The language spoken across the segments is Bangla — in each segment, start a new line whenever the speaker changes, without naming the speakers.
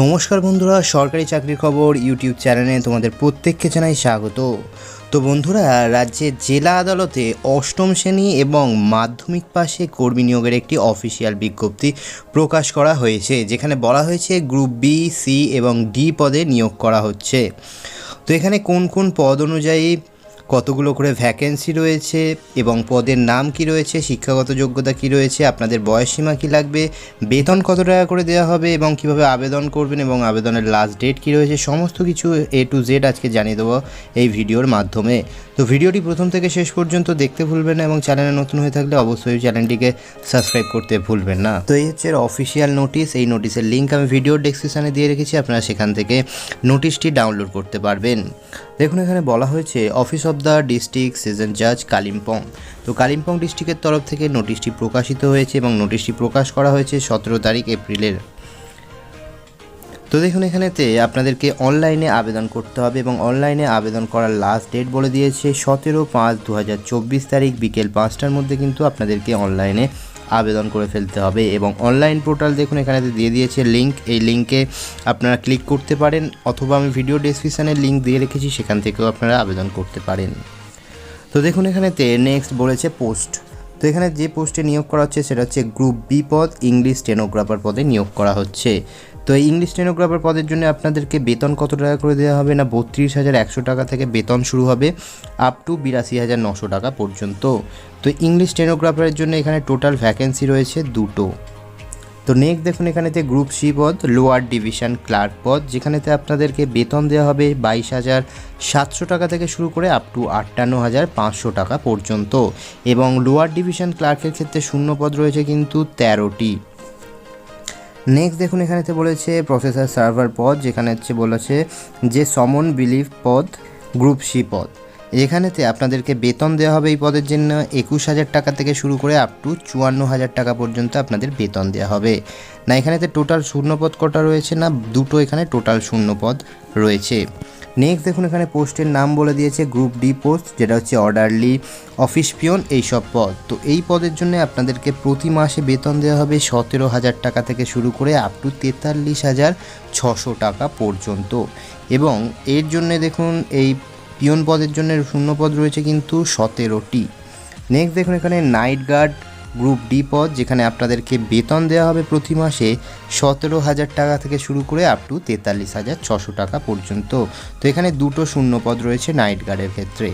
নমস্কার বন্ধুরা, সরকারি চাকরির খবর ইউটিউব চ্যানেলে তোমাদের প্রত্যেককে জানাই স্বাগত। তো বন্ধুরা, রাজ্যের জেলা আদালতে অষ্টম শ্রেণি এবং মাধ্যমিক পাশে কর্মী নিয়োগের একটি অফিসিয়াল বিজ্ঞপ্তি প্রকাশ করা হয়েছে, যেখানে বলা হয়েছে গ্রুপ বি, সি এবং ডি পদে নিয়োগ করা হচ্ছে। তো এখানে কোন কোন পদ অনুযায়ী কতগুলো করে ভ্যাকেন্সি রয়েছে এবং পদের নাম কি রয়েছে, শিক্ষাগত যোগ্যতা কি রয়েছে, আপনাদের বয়সসীমা কি লাগবে, বেতন কত টাকা করে দেওয়া হবে এবং কীভাবে আবেদন করবেন এবং আবেদনের লাস্ট ডেট কি রয়েছে, সমস্ত কিছু এ টু জেড আজকে জানিয়ে দেবো এই ভিডিওর মাধ্যমে। তো ভিডিওটি প্রথম থেকে শেষ পর্যন্ত দেখতে ভুলবেন না এবং চ্যানেলে নতুন হয়ে থাকলে অবশ্যই চ্যানেলটিকে সাবস্ক্রাইব করতে ভুলবেন না। তো এই হচ্ছে অফিসিয়াল নোটিশ এই নোটিশের লিঙ্ক আমি ভিডিওর ডেসক্রিপশানে দিয়ে রেখেছি, আপনারা সেখান থেকে নোটিশটি ডাউনলোড করতে পারবেন। দেখুন, এখানে বলা হয়েছে office of the district session জাজ কালিম্পং তো কালিম্পং ডিস্ট্রিক্টের তরফ থেকে নোটিশটি প্রকাশিত হয়েছে এবং নোটিশটি প্রকাশ করা হয়েছে সতেরো তারিখ এপ্রিলের। তো দেখুন, এখানেতে আপনাদেরকে অনলাইনে আবেদন করতে হবে এবং অনলাইনে আবেদন করার লাস্ট ডেট বলে দিয়েছে, সতেরো পাঁচ দু তারিখ বিকেল পাঁচটার মধ্যে কিন্তু আপনাদেরকে অনলাইনে আবেদন করে ফেলতে হবে এবং অনলাইন পোর্টাল দেখুন এখানেতে দিয়ে দিয়েছে লিঙ্ক এই লিঙ্কে আপনারা ক্লিক করতে পারেন অথবা আমি ভিডিও ডেসক্রিপশানে লিঙ্ক দিয়ে রেখেছি, সেখান থেকেও আপনারা আবেদন করতে পারেন। তো দেখুন, এখানেতে নেক্সট বলেছে পোস্ট তো এখানে যে পোস্টে নিয়োগ করা হচ্ছে সেটা হচ্ছে গ্রুপ বি পদ ইংলিশ স্টেনোগ্রাফার পদে নিয়োগ করা হচ্ছে। তো এই ইংলিশ স্টেনোগ্রাফার পদের জন্য আপনাদেরকে বেতন কত টাকা করে দেওয়া হবে না? বত্রিশ হাজার একশো টাকা থেকে বেতন শুরু হবে আপ টু বিরাশি হাজার নশো টাকা পর্যন্ত। তো ইংলিশ স্টেনোগ্রাফারের জন্য এখানে টোটাল ভ্যাকেন্সি রয়েছে দুটো। তো নেক্সট দেখুন এখানেতে গ্রুপ সি পদ লোয়ার ডিভিশন ক্লার্ক পদ, যেখানেতে আপনাদেরকে বেতন দেওয়া হবে বাইশ হাজার সাতশো টাকা থেকে শুরু করে আপ টু আটান্ন হাজার পাঁচশো টাকা পর্যন্ত। এবং লোয়ার ডিভিশন ক্লার্কের ক্ষেত্রে শূন্য পদ রয়েছে কিন্তু তেরোটি। নেক্সট দেখুন এখানেতে বলেছে প্রসেসর সার্ভার পদ, যেখানে হচ্ছে বলেছে যে সমন বিলিভ পদ গ্রুপ সি পদ। এখানেতে আপনাদেরকে বেতন দেওয়া হবে এই পদের জন্য একুশ হাজার টাকা থেকে শুরু করে আপ টু চুয়ান্ন হাজার টাকা পর্যন্ত আপনাদের বেতন দেওয়া হবে। না, এখানেতে টোটাল শূন্যপদ কটা রয়েছে না, দুটো এখানে টোটাল শূন্যপদ রয়েছে। নেক্সট দেখুন, এখানে পোস্টের নাম বলে দিয়েছে গ্রুপ ডি পোস্ট যেটা হচ্ছে অর্ডারলি অফিস পিয়ন এইসব পদ। তো এই পদের জন্য আপনাদেরকে প্রতি মাসে বেতন দেওয়া হবে সতেরো হাজার টাকা থেকে শুরু করে আপ টু তেতাল্লিশ হাজার ছশো টাকা পর্যন্ত। এবং এর জন্য দেখুন, এই পিয়ন পদের জন্য শূন্যপদ রয়েছে কিন্তু সতেরোটি। নেক্সট দেখুন এখানে নাইট গার্ড গ্রুপ ডি পদ, যেখানে আপনাদেরকে বেতন দেওয়া হবে প্রতি মাসে সতেরো হাজার টাকা থেকে শুরু করে আপ টু তেতাল্লিশ হাজার ছশো টাকা পর্যন্ত। তো এখানে দুটো শূন্য পদ রয়েছে নাইট গার্ডের ক্ষেত্রে।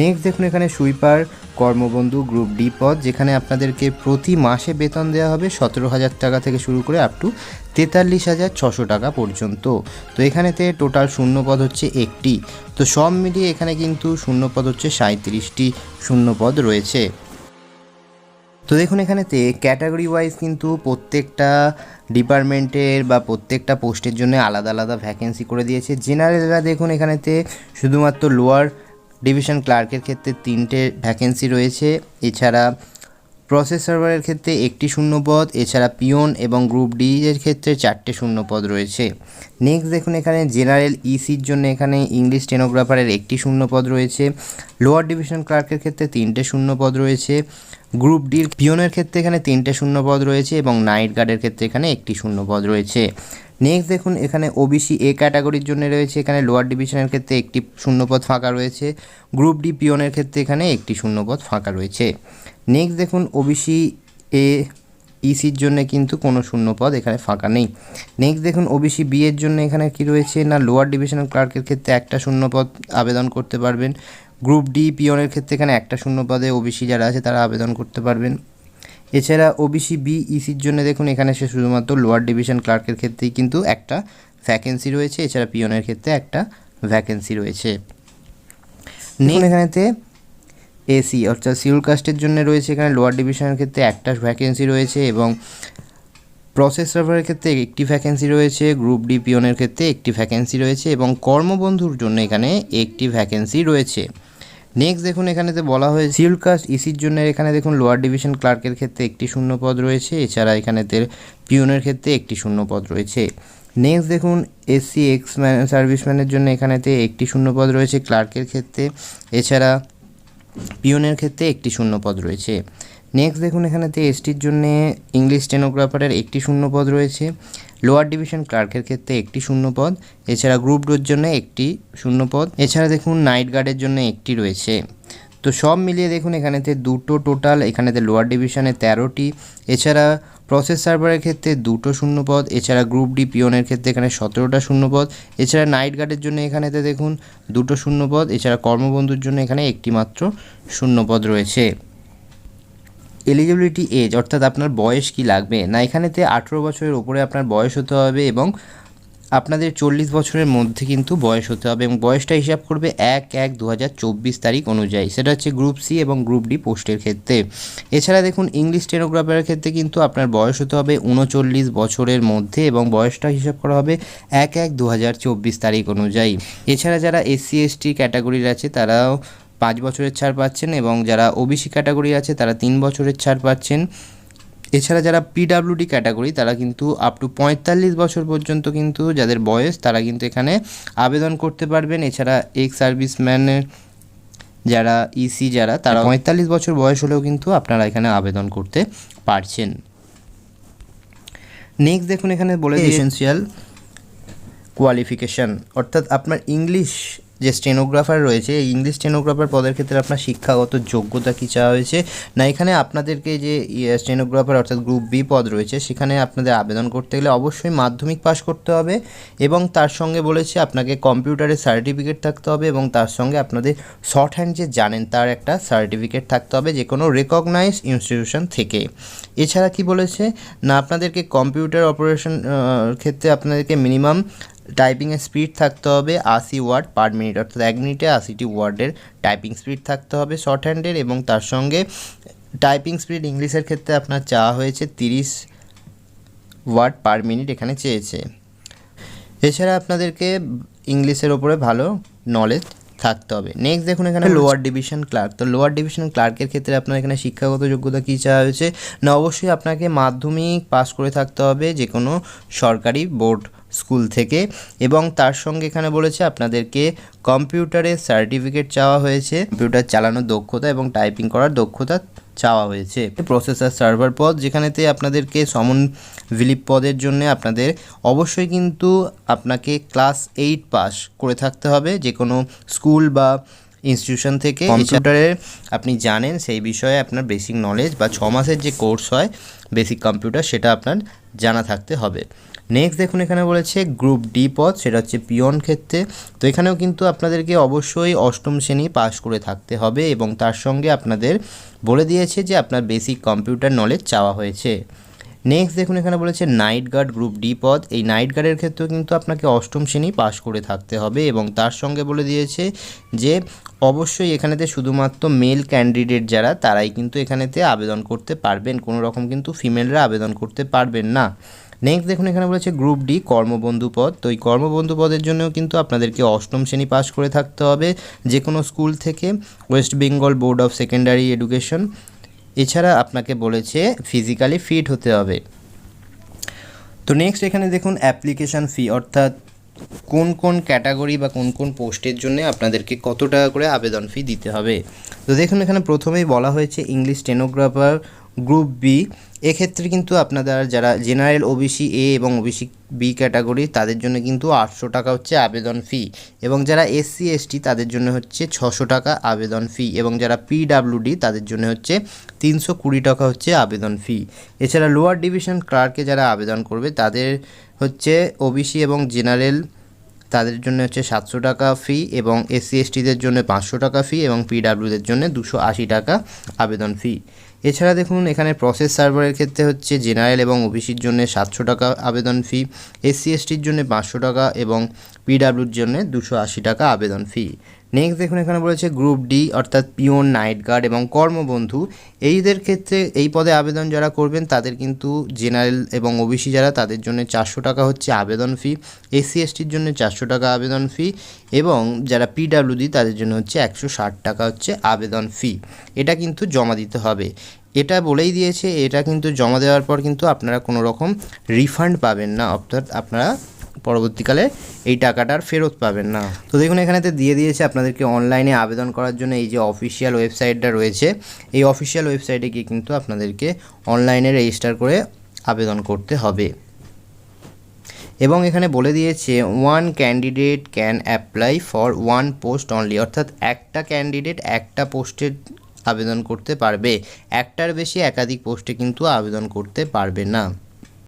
নেক্সট দেখুন এখানে সুইপার কর্মবন্ধু গ্রুপ ডি পদ, যেখানে আপনাদেরকে প্রতি মাসে বেতন দেওয়া হবে সতেরো হাজার টাকা থেকে শুরু করে আপ টু তেতাল্লিশ হাজার ছশো টাকা পর্যন্ত। তো এখানেতে টোটাল শূন্য পদ হচ্ছে একটি। তো সব মিলিয়ে এখানে কিন্তু শূন্য পদ হচ্ছে সাঁত্রিশটি শূন্যপদ রয়েছে। তো দেখুন এখানেতে ক্যাটাগরি ওয়াইজ কিন্তু প্রত্যেকটা ডিপার্টমেন্টের বা প্রত্যেকটা পোস্টের জন্য আলাদা আলাদা ভ্যাকেন্সি করে দিয়েছে। জেনারেলরা দেখুন এখানেতে শুধুমাত্র লোয়ার ডিভিশন ক্লার্কের ক্ষেত্রে তিনটে ভ্যাকেন্সি রয়েছে। এছাড়া প্রসেস সার্ভারের ক্ষেত্রে একটি শূন্যপদ, এছাড়া পিওন এবং গ্রুপ ডি এর ক্ষেত্রে চারটে শূন্যপদ রয়েছে। নেক্সট দেখুন এখানে জেনারেল ইসির জন্য এখানে ইংলিশ স্টেনোগ্রাফারের একটি শূন্যপদ রয়েছে। লোয়ার ডিভিশন ক্লার্কের ক্ষেত্রে তিনটে শূন্যপদ রয়েছে। গ্রুপ ডির পিওনের ক্ষেত্রে এখানে তিনটে শূন্যপদ রয়েছে এবং নাইট গার্ডের ক্ষেত্রে এখানে একটি শূন্যপদ রয়েছে। নেক্সট দেখুন, এখানে ওবিসি এ ক্যাটাগরির জন্য রয়েছে, এখানে লোয়ার ডিভিশনের ক্ষেত্রে একটি শূন্যপদ ফাঁকা রয়েছে গ্রুপ ডি পিওনের ক্ষেত্রে এখানে একটি শূন্যপদ ফাঁকা রয়েছে। নেক্সট দেখুন ওবিসি এ ইসির জন্য কিন্তু কোনো শূন্যপদ এখানে ফাঁকা নেই। নেক্সট দেখুন ওবিসি বি এর জন্য এখানে কি রয়েছে? না লোয়ার ডিভিশনাল ক্লার্কের ক্ষেত্রে একটা শূন্যপদ আবেদন করতে পারবেন। গ্রুপ ডি পিওনের ক্ষেত্রে এখানে একটা শূন্যপদে ওবিসি যারা আছে তারা আবেদন করতে পারবেন। এছাড়া ওবিসি বি ইসির জন্য দেখুন এখানে সে শুধুমাত্র লোয়ার ডিভিশন ক্লার্কের ক্ষেত্রেই কিন্তু একটা ভ্যাকেন্সি রয়েছে। এছাড়া পিওনের ক্ষেত্রে একটা ভ্যাকেন্সি রয়েছে। দেখুন এখানেতে এসি অর্থাৎ সিউল কাস্টের জন্য রয়েছে এখানে লোয়ার ডিভিশনের ক্ষেত্রে একটা ভ্যাকেন্সি রয়েছে এবং প্রসেস সার্ভারের ক্ষেত্রে একটি ভ্যাকেন্সি রয়েছে গ্রুপ ডি পিওনের ক্ষেত্রে একটি ভ্যাকেন্সি রয়েছে এবং কর্মবন্ধুর জন্য এখানে একটি ভ্যাকেন্সি রয়েছে। নেক্সট দেখুন এখানেতে বলা হয়েছে শিডিউল কাস্ট ইসির জন্য এখানে দেখুন লোয়ার ডিভিশন ক্লার্কের ক্ষেত্রে একটি শূন্য পদ রয়েছে। এছাড়া এখানেতে পিউনের ক্ষেত্রে একটি শূন্য পদ রয়েছে। নেক্সট দেখুন এসসি এক্স ম্যান সার্ভিসম্যানের জন্য এখানেতে একটি শূন্য পদ রয়েছে ক্লার্কের ক্ষেত্রে। এছাড়া পিওনের ক্ষেত্রে একটি শূন্য পদ রয়েছে। নেক্সট দেখুন এখানেতে এসটির জন্য ইংলিশ স্টেনোগ্রাফারের একটি শূন্য পদ রয়েছে। লোয়ার ডিভিশন ক্লার্কের ক্ষেত্রে একটি শূন্য পদ এছাড়া গ্রুপ ডোর জন্য একটি শূন্য পদ এছাড়া দেখুন নাইট গার্ডের জন্য একটি রয়েছে। তো সব মিলিয়ে দেখুন এখানেতে দুটো টোটাল এখানেতে লোয়ার ডিভিশনে তেরোটি। এছাড়া প্রসেস সার্ভারের ক্ষেত্রে দুটো শূন্যপদ। এছাড়া গ্রুপ ডি পিওনের ক্ষেত্রে এখানে সতেরোটা শূন্যপদ। এছাড়া নাইট গার্ডের জন্য এখানেতে দেখুন দুটো শূন্যপদ। এছাড়া কর্মবন্ধুর জন্য এখানে একটি মাত্র শূন্যপদ রয়েছে। এলিজিবিলিটি এজ অর্থাৎ আপনার বয়স কি লাগবে? না, এখানেতে আঠেরো বছরের ওপরে আপনার বয়স হতে হবে এবং আপনাদের চল্লিশ বছরের মধ্যে কিন্তু বয়স হতে হবে এবং বয়সটা হিসাব করবে এক এক দু তারিখ অনুযায়ী। সেটা হচ্ছে গ্রুপ সি এবং গ্রুপ ডি পোস্টের ক্ষেত্রে। এছাড়া দেখুন ইংলিশ স্টেনোগ্রাফারের ক্ষেত্রে কিন্তু আপনার বয়স হতে হবে উনচল্লিশ বছরের মধ্যে এবং বয়সটা হিসাব করা হবে এক এক দু তারিখ অনুযায়ী। এছাড়া যারা এসসি এসটি ক্যাটাগরির আছে, তারাও পাঁচ বছরের ছাড় পাচ্ছেন এবং যারা ওবিসি ক্যাটাগরি আছে তারা তিন বছরের ছাড় পাচ্ছেন। এছাড়া যারা পিডাব্লিউডি ক্যাটাগরি তারা কিন্তু আপ টু পঁয়তাল্লিশ বছর পর্যন্ত কিন্তু যাদের বয়স তারা কিন্তু এখানে আবেদন করতে পারবেন। এছাড়া এক্স সার্ভিসম্যানের যারা ইসি যারা তারা পঁয়তাল্লিশ বছর বয়স হলেও কিন্তু আপনারা এখানে আবেদন করতে পারছেন। নেক্সট দেখুন এখানে বলে এসেন্সিয়াল কোয়ালিফিকেশান অর্থাৎ আপনার ইংলিশ যে স্টেনোগ্রাফার রয়েছে, এই ইংলিশ স্টেনোগ্রাফার পদের ক্ষেত্রে আপনার শিক্ষাগত যোগ্যতা কী চাওয়া হয়েছে? না, এখানে আপনাদেরকে যে স্টেনোগ্রাফার অর্থাৎ গ্রুপ বি পদ রয়েছে, সেখানে আপনাদের আবেদন করতে গেলে অবশ্যই মাধ্যমিক পাস করতে হবে এবং তার সঙ্গে বলেছে আপনাকে কম্পিউটারের সার্টিফিকেট থাকতে হবে এবং তার সঙ্গে আপনাদের শর্ট হ্যান্ড যে জানেন, তার একটা সার্টিফিকেট থাকতে হবে যে কোনো রেকগনাইজ ইনস্টিটিউশন থেকে। এছাড়া কি বলেছে? না, আপনাদেরকে কম্পিউটার অপারেশন ক্ষেত্রে আপনাদেরকে মিনিমাম টাইপিংয়ের স্পিড থাকতে হবে আশি ওয়ার্ড পার মিনিট অর্থাৎ এক মিনিটে আশিটি ওয়ার্ডের টাইপিং স্পিড থাকতে হবে শর্ট হ্যান্ডের এবং তার সঙ্গে টাইপিং স্পিড ইংলিশের ক্ষেত্রে আপনার চাওয়া হয়েছে তিরিশ ওয়ার্ড পার মিনিট এখানে চেয়েছে। এছাড়া আপনাদেরকে ইংলিশের ওপরে ভালো নলেজ থাকতে হবে। নেক্সট দেখুন এখানে লোয়ার ডিভিশন ক্লার্ক তো লোয়ার ডিভিশন ক্লার্কের ক্ষেত্রে আপনার এখানে শিক্ষাগত যোগ্যতা কী চাওয়া হয়েছে? না অবশ্যই আপনাকে মাধ্যমিক পাস করে থাকতে হবে যে কোনো সরকারি বোর্ড স্কুল থেকে এবং তার সঙ্গে এখানে বলেছে আপনাদেরকে কম্পিউটারের সার্টিফিকেট চাওয়া হয়েছে কম্পিউটার চালানোর দক্ষতা এবং টাইপিং করার দক্ষতা চাওয়া হয়েছে। প্রসেসর সার্ভার পদ যেখানেতে আপনাদেরকে সমন ভিলিপ পদের জন্য আপনাদের অবশ্যই কিন্তু আপনাকে ক্লাস এইট পাস করে থাকতে হবে যে কোনো স্কুল বা ইনস্টিটিউশন থেকে। কম্পিউটারের আপনি জানেন সেই বিষয়ে আপনার বেসিক নলেজ বা ছ মাসের যে কোর্স হয় বেসিক কম্পিউটার সেটা আপনার জানা থাকতে হবে। নেক্সট দেখুন এখানে বলেছে গ্রুপ ডি পদ, সেটা হচ্ছে পিয়ন ক্ষেত্রে। তো এখানেও কিন্তু আপনাদেরকে অবশ্যই অষ্টম শ্রেণি পাস করে থাকতে হবে এবং তার সঙ্গে আপনাদের বলে দিয়েছে যে আপনার বেসিক কম্পিউটার নলেজ চাওয়া হয়েছে। নেক্সট দেখুন এখানে বলেছে নাইট গার্ড গ্রুপ ডি পদ, এই নাইট গার্ডের ক্ষেত্রেও কিন্তু আপনাকে অষ্টম শ্রেণি পাস করে থাকতে হবে এবং তার সঙ্গে বলে দিয়েছে যে অবশ্যই এখানেতে শুধুমাত্র মেল ক্যান্ডিডেট যারা, তারাই কিন্তু এখানেতে আবেদন করতে পারবেন। কোনো রকম কিন্তু ফিমেলরা আবেদন করতে পারবেন না। নেক্সট দেখুন, এখানে বলেছে গ্রুপ ডি কর্মবন্ধু পদ। তো এই কর্মবন্ধু পদের জন্যও কিন্তু আপনাদেরকে অষ্টম শ্রেণি পাস করে থাকতে হবে। যে কোনো স্কুল থেকে West Bengal board of secondary education এছাড়া আপনাকে বলেছে ফিজিক্যালি ফিট হতে হবে। তো নেক্সট এখানে দেখুন অ্যাপ্লিকেশান ফি অর্থাৎ কোন কোন ক্যাটাগরি বা কোন কোন পোস্টের জন্য আপনাদেরকে কত টাকা করে আবেদন ফি দিতে হবে। তো দেখুন, এখানে প্রথমেই বলা হয়েছে ইংলিশ স্টেনোগ্রাফার গ্রুপ বি, এক্ষেত্রে কিন্তু আপনাদের যারা জেনারেল ওবিসি এ এবং ওবিসি বি ক্যাটাগরি, তাদের জন্য কিন্তু আটশো টাকা হচ্ছে আবেদন ফি এবং যারা এসসি, এসটি, তাদের জন্য হচ্ছে ছশো টাকা আবেদন ফি এবং যারা পিডাব্লিউডি, তাদের জন্য হচ্ছে তিনশো কুড়ি টাকা হচ্ছে আবেদন ফি। এছাড়া লোয়ার ডিভিশন ক্লার্কে যারা আবেদন করবে, তাদের হচ্ছে ওবিসি এবং জেনারেল, তাদের জন্য হচ্ছে সাতশো টাকা ফি এবং এসসি, এসটিদের জন্য পাঁচশো টাকা ফি এবং পিডাব্লিউদের জন্য দুশো আশি টাকা আবেদন ফি। এছাড়া দেখুন, এখানে প্রসেস সার্ভারের ক্ষেত্রে হচ্ছে জেনারেল এবং ওবিসির জন্য সাতশো টাকা আবেদন ফি এসসি এসটির জন্য পাঁচশো টাকা এবং পিডাব্লিউর জন্য দুশো আশি টাকা আবেদন ফি নেক্সট দেখুন এখানে বলেছে গ্রুপ ডি অর্থাৎ পিওন নাইট গার্ড এবং কর্মবন্ধু। এইদের ক্ষেত্রে এই পদে আবেদন যারা করবেন, তাদের কিন্তু জেনারেল এবং ওবিসি যারা, তাদের জন্য চারশো টাকা হচ্ছে আবেদন ফি এসসি এসটির জন্য চারশো টাকা আবেদন ফি এবং যারা পিডাব্লিউডি তাদের জন্য হচ্ছে একশো ষাট টাকা হচ্ছে আবেদন ফি এটা কিন্তু জমা দিতে হবে। এটা বলেই দিয়েছে, এটা কিন্তু জমা দেওয়ার পর কিন্তু আপনারা কোনো রকম রিফান্ড পাবেন না। অর্থাৎ আপনারা পরবর্তীকালে এই টাকাটা আর ফেরত পাবেন না। তো দেখুন, এখানেতে দিয়ে দিয়েছে আপনাদেরকে অনলাইনে আবেদন করার জন্য এই যে অফিসিয়াল ওয়েবসাইটটা রয়েছে, এই অফিসিয়াল ওয়েবসাইটে গিয়ে কিন্তু আপনাদেরকে অনলাইনে রেজিস্টার করে আবেদন করতে হবে। এবং এখানে বলে দিয়েছে one candidate can apply for one post only অর্থাৎ একটা ক্যান্ডিডেট একটা পোস্টের আবেদন করতে পারবে। একটার বেশি একাধিক পোস্টে কিন্তু আবেদন করতে পারবে না।